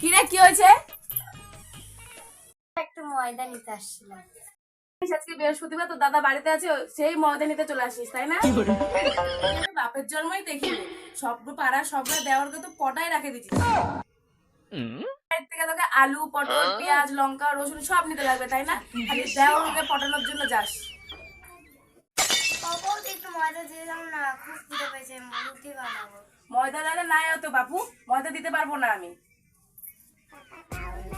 কিরে কি হয়েছে? একটু ময়দা নিতে আসছিলাম। আজকে বৃহস্পতিবার তো দাদা বাড়িতে আছে সেই ময়দা নিতে চলে আসিস তাই না? বাপের জন্মই দেখিনি সব দেওয়ারকে তো পটাই রাখে থেকে তোকে আলু পটল পেঁয়াজ লঙ্কা রসুন সব নিতে লাগবে তাই না? দেওয়ারকে পটানোর জন্য যাস। ময়দা না খুব খিদে পেয়েছে রুটি বানাবো। ময়দা দাদা নাই তো বাপু ময়দা দিতে পারব না আমি।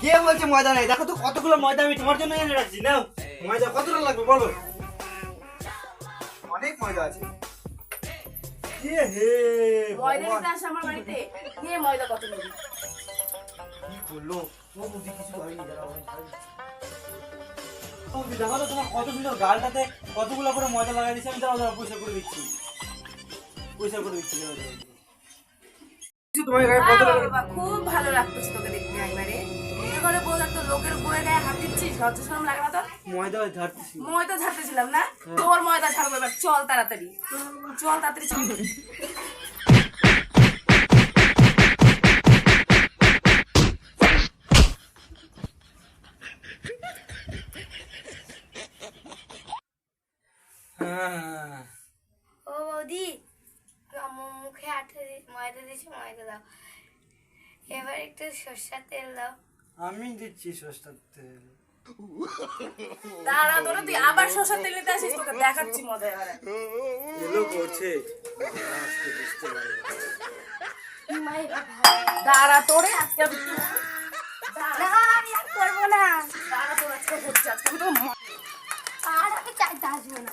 কে বলছে ময়দা নেই? দেখো তো কতগুলো ময়দা আমি তোমার জন্য এনে রাখছি নাও। ময়দা কতটা লাগবে বলো? অনেক ময়দা আছে। কে হে ময়দা ভগবান, আসে আমার বাড়িতে? নিয়ে ময়দা কত নিবি? কি করল? ও বুঝি কিছু হয়নি দাঁড়াও, ও দেখো তো তোমার কত সুন্দর গালটাতে কতগুলো করে ময়দা লাগাই দিচ্ছি আমি দাঁড়াও পয়সা করে দিচ্ছি। পয়সা করে দিচ্ছি খুব ভালো লাগতেছে তোকে দেখতে একবারে। করে বউ তো লোকের বউয়ের গায়ে হাত দিচ্ছিস লজ্জা শরম লাগে না তোর? ময়দা ঝাড়তেছি। ময়দা ছাড়তেছিলাম না? তোর ময়দা ছাড়বো এবার চল তাড়াতাড়ি। চল তাড়াতাড়ি চল। ও বৌদি আমার মুখে আঠে দি- ময়দা দিয়েছি ময়দা দাও। এবার একটু সর্ষার তেল দাও। আমি দিচ্ছি সস্তার তেল। দাঁড়া তোরা তুই আবার শসার তেল নিতে আসিস তোকে দেখাচ্ছি মজা এবারে। এলো করছে। আজকে বুঝতে পারবে দাঁড়া তোরে আজকে আমি আমি আর করব না। দাঁড়া তোর আজকে হচ্ছে আজকে আমি তোর আর আমি চাইতে আসব না।